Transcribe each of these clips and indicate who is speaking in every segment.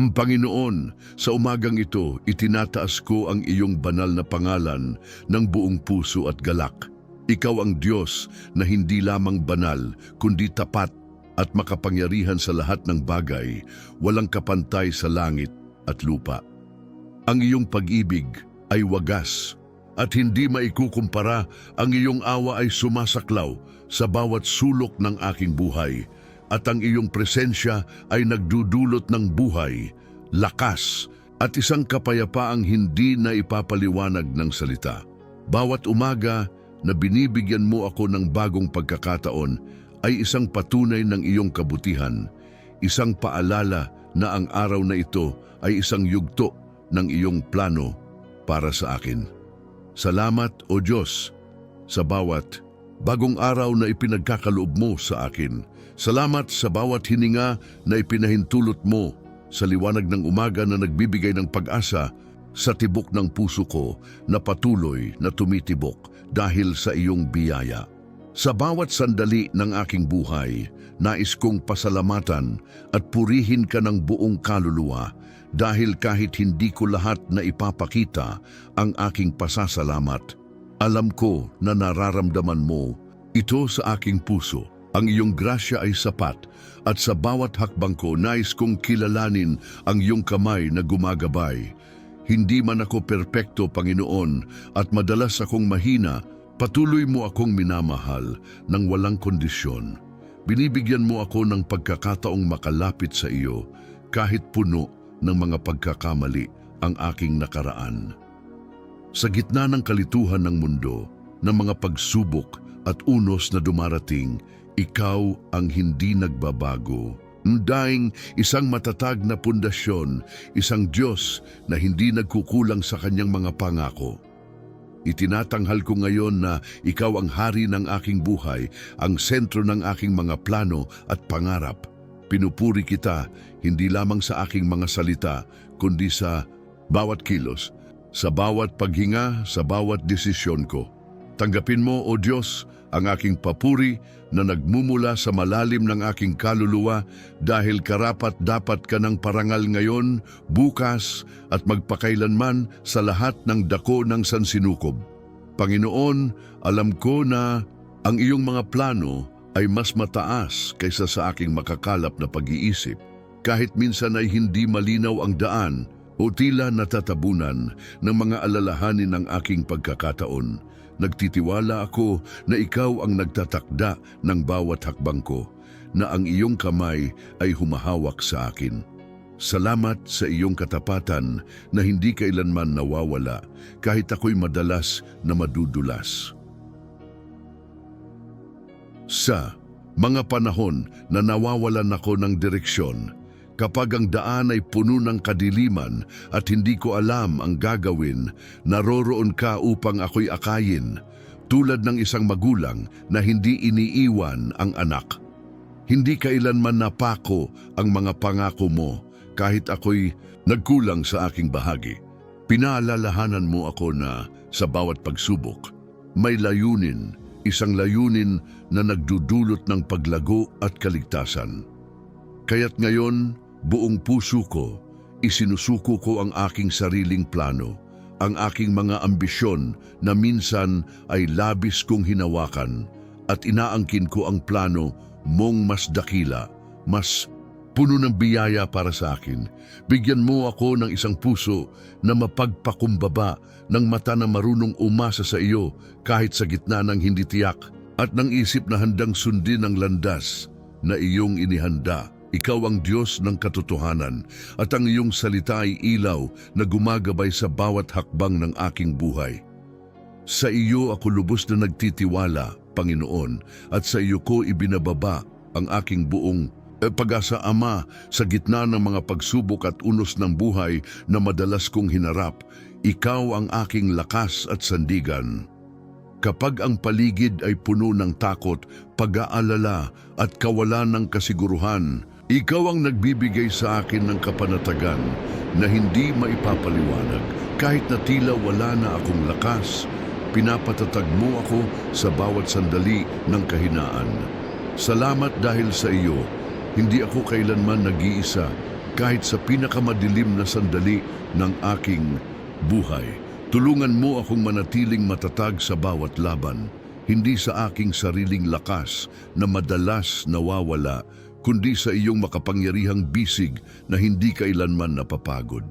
Speaker 1: Mm, Panginoon, sa umagang ito, itinataas ko ang iyong banal na pangalan ng buong puso at galak. Ikaw ang Diyos na hindi lamang banal, kundi tapat at makapangyarihan sa lahat ng bagay, walang kapantay sa langit at lupa. Ang iyong pag-ibig ay wagas at hindi maikukumpara ang iyong awa ay sumasaklaw sa bawat sulok ng aking buhay at ang iyong presensya ay nagdudulot ng buhay, lakas at isang kapayapaang hindi na ipapaliwanag ng salita. Bawat umaga na binibigyan mo ako ng bagong pagkakataon ay isang patunay ng iyong kabutihan, isang paalala na ang araw na ito ay isang yugto ng iyong plano para sa akin. Salamat o Diyos sa bawat bagong araw na ipinagkakaloob mo sa akin. Salamat sa bawat hininga na ipinahintulot mo sa liwanag ng umaga na nagbibigay ng pag-asa sa tibok ng puso ko na patuloy na tumitibok dahil sa iyong biyaya. Sa bawat sandali ng aking buhay, nais kong pasalamatan at purihin ka ng buong kaluluwa dahil kahit hindi ko lahat na ipapakita ang aking pasasalamat, alam ko na nararamdaman mo ito sa aking puso. Ang iyong grasya ay sapat at sa bawat hakbang ko nais kong kilalanin ang iyong kamay na gumagabay. Hindi man ako perpekto, Panginoon, at madalas akong mahina, patuloy mo akong minamahal ng walang kondisyon. Binibigyan mo ako ng pagkakataong makalapit sa iyo kahit puno ng mga pagkakamali ang aking nakaraan. Sa gitna ng kalituhan ng mundo, ng mga pagsubok at unos na dumarating, ikaw ang hindi nagbabago. Dahing isang matatag na pundasyon, isang Diyos na hindi nagkukulang sa kanyang mga pangako. Itinatanghal ko ngayon na ikaw ang hari ng aking buhay, ang sentro ng aking mga plano at pangarap. Pinupuri kita hindi lamang sa aking mga salita, kundi sa bawat kilos, sa bawat paghinga, sa bawat desisyon ko. Tanggapin mo, O Diyos, ang aking papuri na nagmumula sa malalim ng aking kaluluwa dahil karapat dapat ka ng parangal ngayon, bukas at magpakailanman sa lahat ng dako ng sansinukob. Panginoon, alam ko na ang iyong mga plano ay mas mataas kaysa sa aking makakalap na pag-iisip. Kahit minsan ay hindi malinaw ang daan o tila natatabunan ng mga alalahanin ng aking pagkakataon. Nagtitiwala ako na ikaw ang nagtatakda ng bawat hakbang ko, na ang iyong kamay ay humahawak sa akin. Salamat sa iyong katapatan na hindi kailanman nawawala kahit ako'y madalas na madudulas. Sa mga panahon na nawawalan ako ng direksyon, kapag ang daan ay puno ng kadiliman at hindi ko alam ang gagawin, naroroon ka upang ako'y akayin, tulad ng isang magulang na hindi iniiwan ang anak. Hindi kailanman napako ang mga pangako mo kahit ako'y nagkulang sa aking bahagi. Pinaalalahanan mo ako na sa bawat pagsubok, may layunin, isang layunin na nagdudulot ng paglago at kaligtasan. Kaya't ngayon, buong puso ko, isinusuko ko ang aking sariling plano, ang aking mga ambisyon na minsan ay labis kong hinawakan at inaangkin ko ang plano mong mas dakila, mas puno ng biyaya para sa akin. Bigyan mo ako ng isang puso na mapagpakumbaba ng mata na marunong umasa sa iyo kahit sa gitna ng hindi tiyak at ng isip na handang sundin ang landas na iyong inihanda. Ikaw ang Diyos ng katotohanan at ang iyong salita ay ilaw na gumagabay sa bawat hakbang ng aking buhay. Sa iyo ako lubos na nagtitiwala, Panginoon, at sa iyo ko ibinababa ang aking buong eh, pag-asa Ama sa gitna ng mga pagsubok at unos ng buhay na madalas kong hinarap. Ikaw ang aking lakas at sandigan. Kapag ang paligid ay puno ng takot, pag-aalala at kawalan ng kasiguruhan, ikaw ang nagbibigay sa akin ng kapanatagan na hindi maipapaliwanag. Kahit na tila wala na akong lakas, pinapatatag mo ako sa bawat sandali ng kahinaan. Salamat dahil sa iyo, hindi ako kailanman nag-iisa kahit sa pinakamadilim na sandali ng aking buhay. Tulungan mo akong manatiling matatag sa bawat laban, hindi sa aking sariling lakas na madalas nawawala, kundi sa iyong makapangyarihang bisig na hindi kailanman napapagod.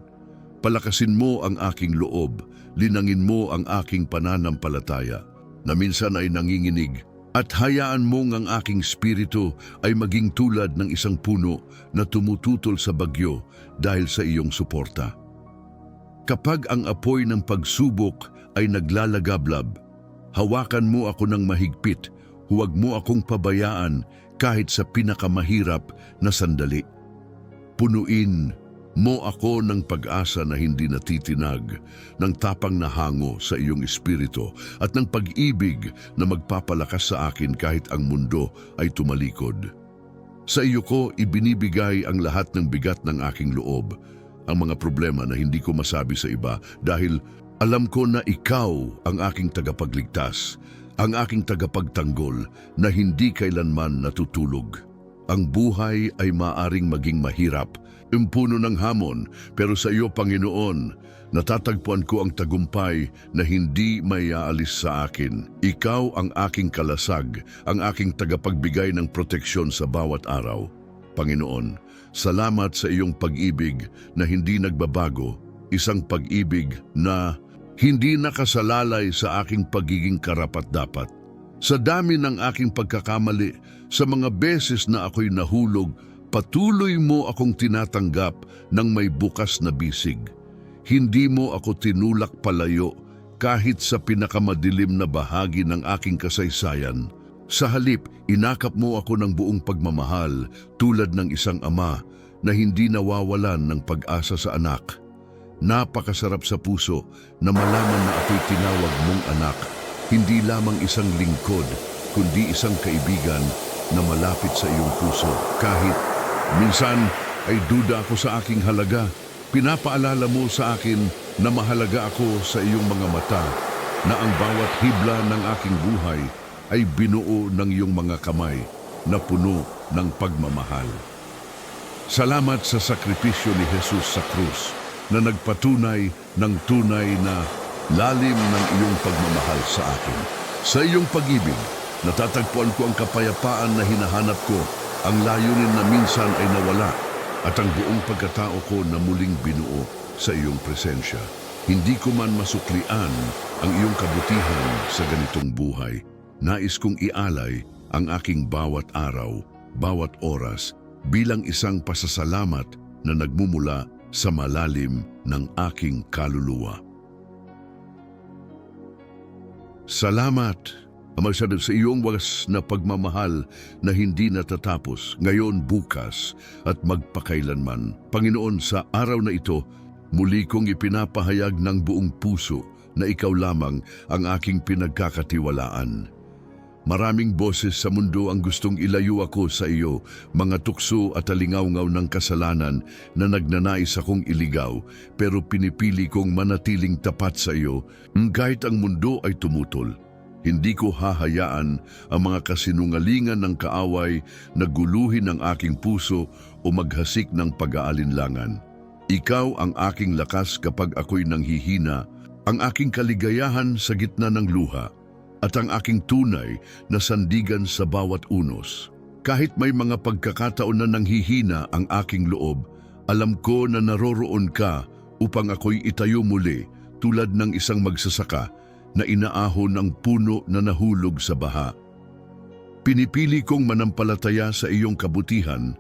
Speaker 1: Palakasin mo ang aking loob, linangin mo ang aking pananampalataya, na minsan ay nanginginig, at hayaan mong ang aking spirito ay maging tulad ng isang puno na tumututol sa bagyo dahil sa iyong suporta. Kapag ang apoy ng pagsubok ay naglalagablab, hawakan mo ako ng mahigpit, huwag mo akong pabayaan kahit sa pinakamahirap na sandali. Punuin mo ako ng pag-asa na hindi natitinag, ng tapang na hango sa iyong espiritu at ng pag-ibig na magpapalakas sa akin kahit ang mundo ay tumalikod. Sa iyo ko ibinibigay ang lahat ng bigat ng aking loob, ang mga problema na hindi ko masabi sa iba dahil alam ko na ikaw ang aking tagapagligtas, ang aking tagapagtanggol na hindi kailanman natutulog. Ang buhay ay maaring maging mahirap, impuno ng hamon, pero sa iyo, Panginoon, natatagpuan ko ang tagumpay na hindi may sa akin. Ikaw ang aking kalasag, ang aking tagapagbigay ng proteksyon sa bawat araw. Panginoon, salamat sa iyong pag-ibig na hindi nagbabago, isang pag-ibig na hindi nakasalalay sa aking pagiging karapat-dapat. Sa dami ng aking pagkakamali, sa mga beses na ako'y nahulog, patuloy mo akong tinatanggap ng may bukas na bisig. Hindi mo ako tinulak palayo kahit sa pinakamadilim na bahagi ng aking kasaysayan. Sa halip, inakap mo ako ng buong pagmamahal tulad ng isang ama na hindi nawawalan ng pag-asa sa anak. Napakasarap sa puso na malaman na ako'y tinawag mong anak, hindi lamang isang lingkod, kundi isang kaibigan na malapit sa iyong puso. Kahit minsan ay duda ako sa aking halaga, pinapaalala mo sa akin na mahalaga ako sa iyong mga mata, na ang bawat hibla ng aking buhay ay binuo ng iyong mga kamay na puno ng pagmamahal. Salamat sa sakripisyo ni Jesus sa krus na nagpatunay ng tunay na lalim ng iyong pagmamahal sa akin. Sa iyong pag-ibig, natatagpuan ko ang kapayapaan na hinahanap ko, ang layunin na minsan ay nawala, at ang buong pagkatao ko na muling binuo sa iyong presensya. Hindi ko man masuklian ang iyong kabutihan sa ganitong buhay. Nais kong ialay ang aking bawat araw, bawat oras, bilang isang pasasalamat na nagmumula sa malalim ng aking kaluluwa. Salamat, Ama sa iyong wagas na pagmamahal na hindi natatapos ngayon, bukas at magpakailanman. Panginoon, sa araw na ito, muli kong ipinapahayag ng buong puso na ikaw lamang ang aking pinagkakatiwalaan. Maraming boses sa mundo ang gustong ilayo ako sa iyo, mga tukso at alingaw-ngaw ng kasalanan na nagnanais akong iligaw, pero pinipili kong manatiling tapat sa iyo, kahit ang mundo ay tumutol. Hindi ko hahayaan ang mga kasinungalingan ng kaaway na guluhin ang aking puso o maghasik ng pag-aalinlangan. Ikaw ang aking lakas kapag ako'y nanghihina, ang aking kaligayahan sa gitna ng luha, at ang aking tunay na sandigan sa bawat unos. Kahit may mga pagkakataon na nanghihina ang aking loob, alam ko na naroroon ka upang ako'y itayo muli tulad ng isang magsasaka na inaahon ng puno na nahulog sa baha. Pinipili kong manampalataya sa iyong kabutihan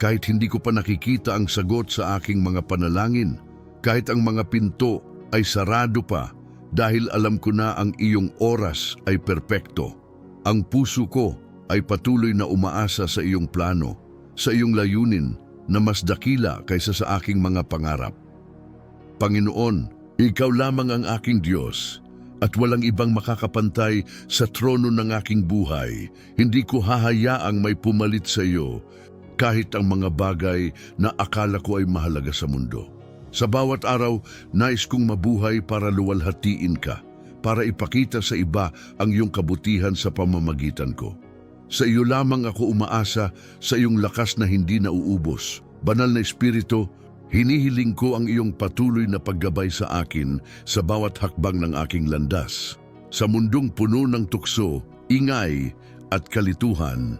Speaker 1: kahit hindi ko pa nakikita ang sagot sa aking mga panalangin, kahit ang mga pinto ay sarado pa dahil alam ko na ang iyong oras ay perpekto. Ang puso ko ay patuloy na umaasa sa iyong plano, sa iyong layunin na mas dakila kaysa sa aking mga pangarap. Panginoon, ikaw lamang ang aking Diyos at walang ibang makakapantay sa trono ng aking buhay. Hindi ko hahayaang may pumalit sa iyo kahit ang mga bagay na akala ko ay mahalaga sa mundo. Sa bawat araw, nais kong mabuhay para luwalhatiin ka, para ipakita sa iba ang iyong kabutihan sa pamamagitan ko. Sa iyo lamang ako umaasa sa iyong lakas na hindi nauubos, Banal na Espiritu, hinihiling ko ang iyong patuloy na paggabay sa akin sa bawat hakbang ng aking landas. Sa mundong puno ng tukso, ingay at kalituhan,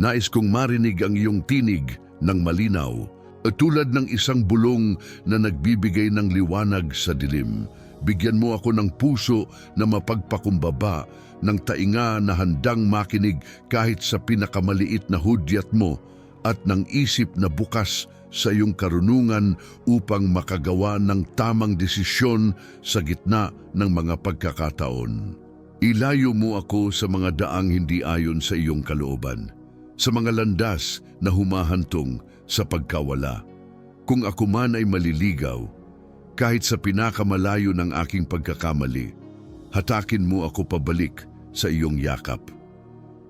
Speaker 1: nais kong marinig ang iyong tinig ng malinaw, tulad ng isang bulong na nagbibigay ng liwanag sa dilim. Bigyan mo ako ng puso na mapagpakumbaba, ng tainga na handang makinig kahit sa pinakamaliit na hudyat mo, at ng isip na bukas sa iyong karunungan upang makagawa ng tamang desisyon sa gitna ng mga pagkakataon. Ilayo mo ako sa mga daang hindi ayon sa iyong kalooban, sa mga landas na humahantong sa pagkawala. Kung ako man ay maliligaw, kahit sa pinakamalayo ng aking pagkakamali, hatakin mo ako pabalik sa iyong yakap.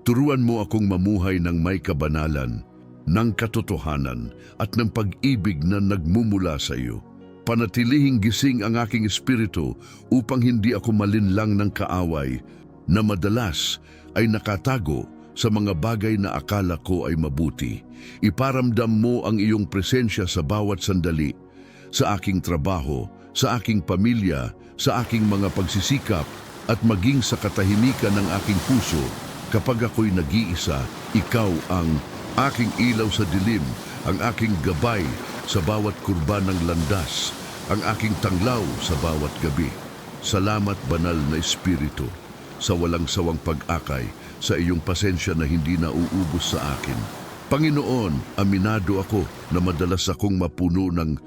Speaker 1: Turuan mo akong mamuhay ng may kabanalan, ng katotohanan at ng pag-ibig na nagmumula sa iyo. Panatilihing gising ang aking espiritu upang hindi ako malinlang ng kaaway na madalas ay nakatago sa mga bagay na akala ko ay mabuti. Iparamdam mo ang iyong presensya sa bawat sandali, sa aking trabaho, sa aking pamilya, sa aking mga pagsisikap at maging sa katahimikan ng aking puso. Kapag ako'y nag-iisa, ikaw ang aking ilaw sa dilim, ang aking gabay sa bawat kurba ng landas, ang aking tanglaw sa bawat gabi. Salamat banal na Espiritu sa walang sawang pag-akay sa iyong pasensya na hindi nauubos sa akin. Panginoon, aminado ako na madalas akong mapuno ng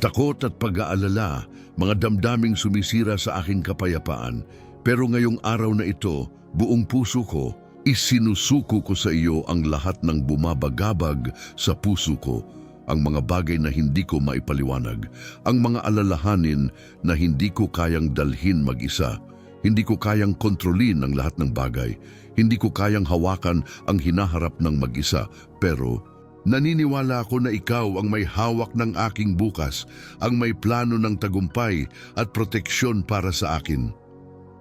Speaker 1: takot at pag-aalala, mga damdaming sumisira sa aking kapayapaan. Pero ngayong araw na ito, buong puso ko, isinusuko ko sa iyo ang lahat ng bumabagabag sa puso ko, ang mga bagay na hindi ko maipaliwanag, ang mga alalahanin na hindi ko kayang dalhin mag-isa, hindi ko kayang kontrolin ang lahat ng bagay, hindi ko kayang hawakan ang hinaharap ng mag-isa, pero naniniwala ako na ikaw ang may hawak ng aking bukas, ang may plano ng tagumpay at proteksyon para sa akin.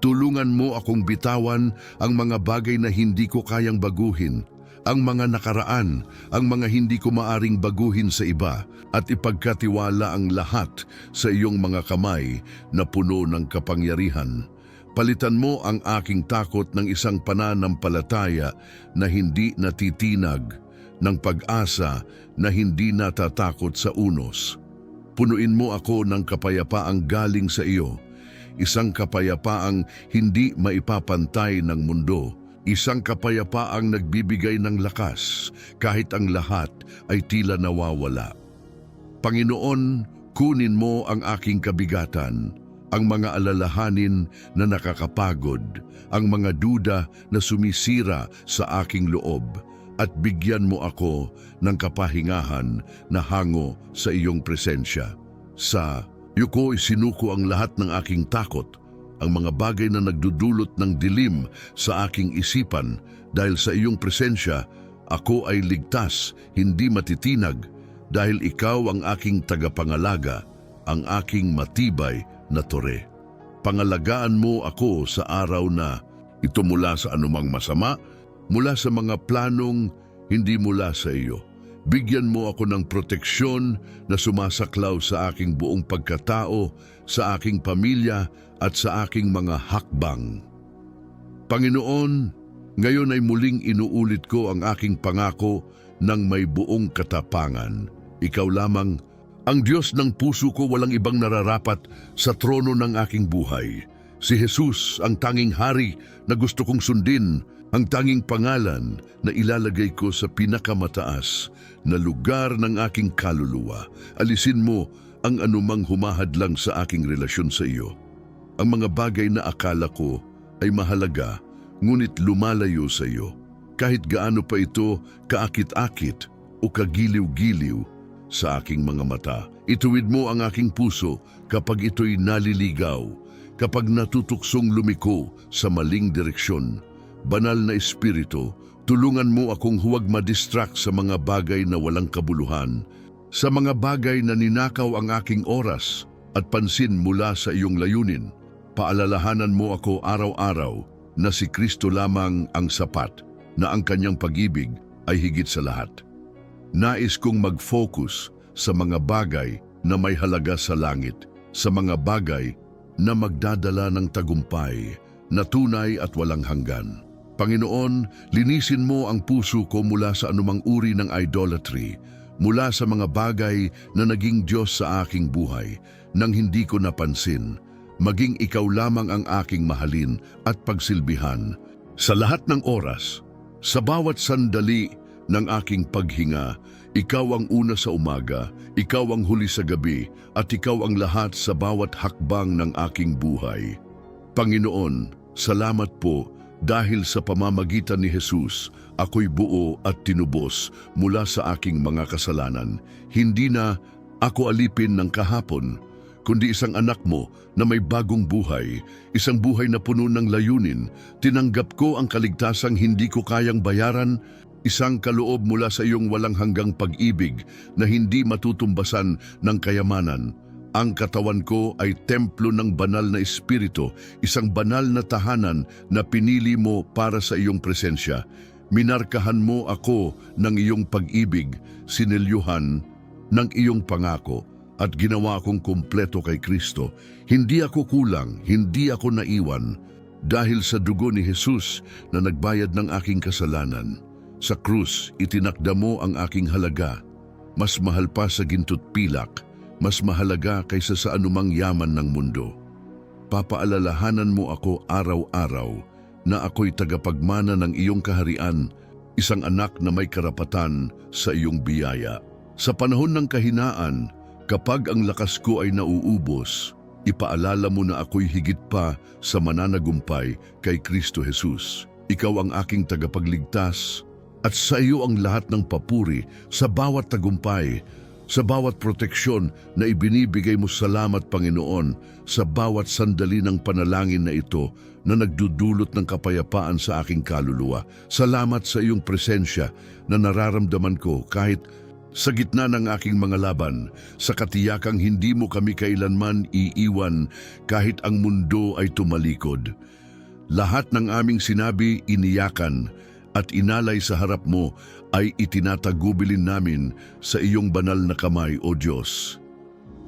Speaker 1: Tulungan mo akong bitawan ang mga bagay na hindi ko kayang baguhin, ang mga nakaraan, ang mga hindi ko maaring baguhin sa iba, at ipagkatiwala ang lahat sa iyong mga kamay na puno ng kapangyarihan. Palitan mo ang aking takot ng isang pananampalataya na hindi natitinag, ng pag-asa na hindi natatakot sa unos. Punuin mo ako ng kapayapaang galing sa iyo, isang kapayapaang hindi maipapantay ng mundo, isang kapayapaang nagbibigay ng lakas kahit ang lahat ay tila nawawala. Panginoon, kunin mo ang aking kabigatan, ang mga alalahanin na nakakapagod, ang mga duda na sumisira sa aking loob, at bigyan mo ako ng kapahingahan na hango sa iyong presensya. Sa yuko isinuko ang lahat ng aking takot, ang mga bagay na nagdudulot ng dilim sa aking isipan dahil sa iyong presensya, ako ay ligtas, hindi matitinag, dahil ikaw ang aking tagapangalaga, ang aking matibay na tore. Pangalagaan mo ako sa araw na ito mula sa anumang masama, mula sa mga planong hindi mula sa iyo. Bigyan mo ako ng proteksyon na sumasaklaw sa aking buong pagkatao, sa aking pamilya at sa aking mga hakbang. Panginoon, ngayon ay muling inuulit ko ang aking pangako ng may buong katapangan. Ikaw lamang, ang Diyos ng puso ko walang ibang nararapat sa trono ng aking buhay. Si Jesus ang tanging hari na gusto kong sundin, ang tanging pangalan na ilalagay ko sa pinakamataas na lugar ng aking kaluluwa. Alisin mo ang anumang humahadlang sa aking relasyon sa iyo. Ang mga bagay na akala ko ay mahalaga, ngunit lumalayo sa iyo. Kahit gaano pa ito kaakit-akit o kagiliw-giliw sa aking mga mata. Ituwid mo ang aking puso kapag ito'y naliligaw, kapag natutuksong lumiko sa maling direksyon. Banal na Espiritu, tulungan mo akong huwag madistract sa mga bagay na walang kabuluhan, sa mga bagay na ninakaw ang aking oras at pansin mula sa iyong layunin. Paalalahanan mo ako araw-araw na si Kristo lamang ang sapat, na ang kanyang pag-ibig ay higit sa lahat. Nais kong mag-focus sa mga bagay na may halaga sa langit, sa mga bagay na magdadala ng tagumpay, na tunay at walang hanggan. Panginoon, linisin mo ang puso ko mula sa anumang uri ng idolatry, mula sa mga bagay na naging Diyos sa aking buhay, nang hindi ko napansin. Maging ikaw lamang ang aking mahalin at pagsilbihan. Sa lahat ng oras, sa bawat sandali ng aking paghinga, ikaw ang una sa umaga, ikaw ang huli sa gabi, at ikaw ang lahat sa bawat hakbang ng aking buhay. Panginoon, salamat po dahil sa pamamagitan ni Jesus, ako'y buo at tinubos mula sa aking mga kasalanan. Hindi na ako alipin ng kahapon, kundi isang anak mo na may bagong buhay, isang buhay na puno ng layunin. Tinanggap ko ang kaligtasang hindi ko kayang bayaran, isang kaloob mula sa iyong walang hanggang pag-ibig na hindi matutumbasan ng kayamanan. Ang katawan ko ay templo ng banal na espiritu, isang banal na tahanan na pinili mo para sa iyong presensya. Minarkahan mo ako ng iyong pag-ibig, sinilyuhan ng iyong pangako at ginawa akong kumpleto kay Kristo. Hindi ako kulang, hindi ako naiwan dahil sa dugo ni Jesus na nagbayad ng aking kasalanan. Sa krus, itinakda mo ang aking halaga. Mas mahal pa sa ginto't pilak, mas mahalaga kaysa sa anumang yaman ng mundo. Papaalalahanan mo ako araw-araw na ako'y tagapagmana ng iyong kaharian, isang anak na may karapatan sa iyong biyaya. Sa panahon ng kahinaan, kapag ang lakas ko ay nauubos, ipaalala mo na ako'y higit pa sa mananagumpay kay Kristo Jesus. Ikaw ang aking tagapagligtas at sa iyo ang lahat ng papuri sa bawat tagumpay, sa bawat proteksyon na ibinibigay mo salamat Panginoon sa bawat sandali ng panalangin na ito na nagdudulot ng kapayapaan sa aking kaluluwa. Salamat sa iyong presensya na nararamdaman ko kahit sa gitna ng aking mga laban, sa katiyakang hindi mo kami kailanman iiwan kahit ang mundo ay tumalikod. Lahat ng aming sinabi iniyakan at inalay sa harap mo ay itinatagubilin namin sa iyong banal na kamay, O Diyos.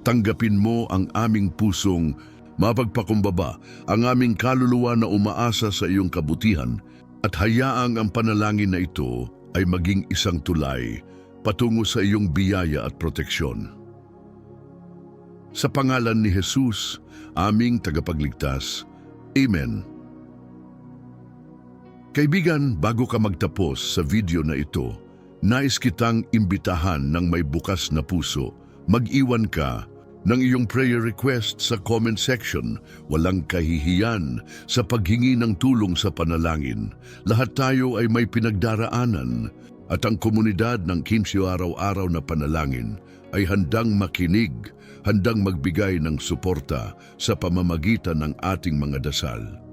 Speaker 1: Tanggapin mo ang aming pusong mapagpakumbaba, ang aming kaluluwa na umaasa sa iyong kabutihan, at hayaang ang panalangin na ito ay maging isang tulay patungo sa iyong biyaya at proteksyon. Sa pangalan ni Jesus, aming tagapagligtas. Amen. Kaibigan, bago ka magtapos sa video na ito, nais kitang imbitahan ng may bukas na puso. Mag-iwan ka ng iyong prayer request sa comment section. Walang kahihiyan sa paghingi ng tulong sa panalangin. Lahat tayo ay may pinagdaraanan at ang komunidad ng Kimsyo Araw-Araw na Panalangin ay handang makinig, handang magbigay ng suporta sa pamamagitan ng ating mga dasal.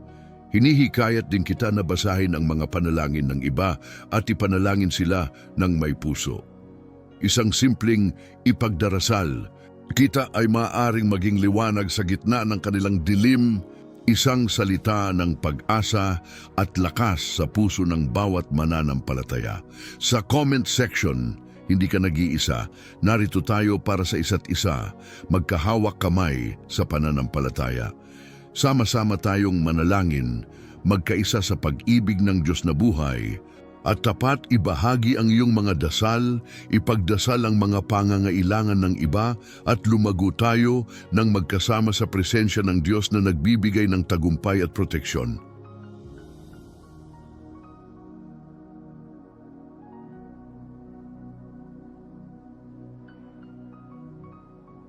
Speaker 1: Hinihikayat din kita na basahin ang mga panalangin ng iba at ipanalangin sila ng may puso. Isang simpleng ipagdarasal, kita ay maaaring maging liwanag sa gitna ng kanilang dilim, isang salita ng pag-asa at lakas sa puso ng bawat mananampalataya. Sa comment section, hindi ka nag-iisa, narito tayo para sa isa't isa, magkahawak kamay sa pananampalataya. Sama-sama tayong manalangin, magkaisa sa pag-ibig ng Diyos na buhay, at tapat ibahagi ang iyong mga dasal, ipagdasal ang mga pangangailangan ng iba, at lumago tayo ng magkasama sa presensya ng Diyos na nagbibigay ng tagumpay at proteksyon.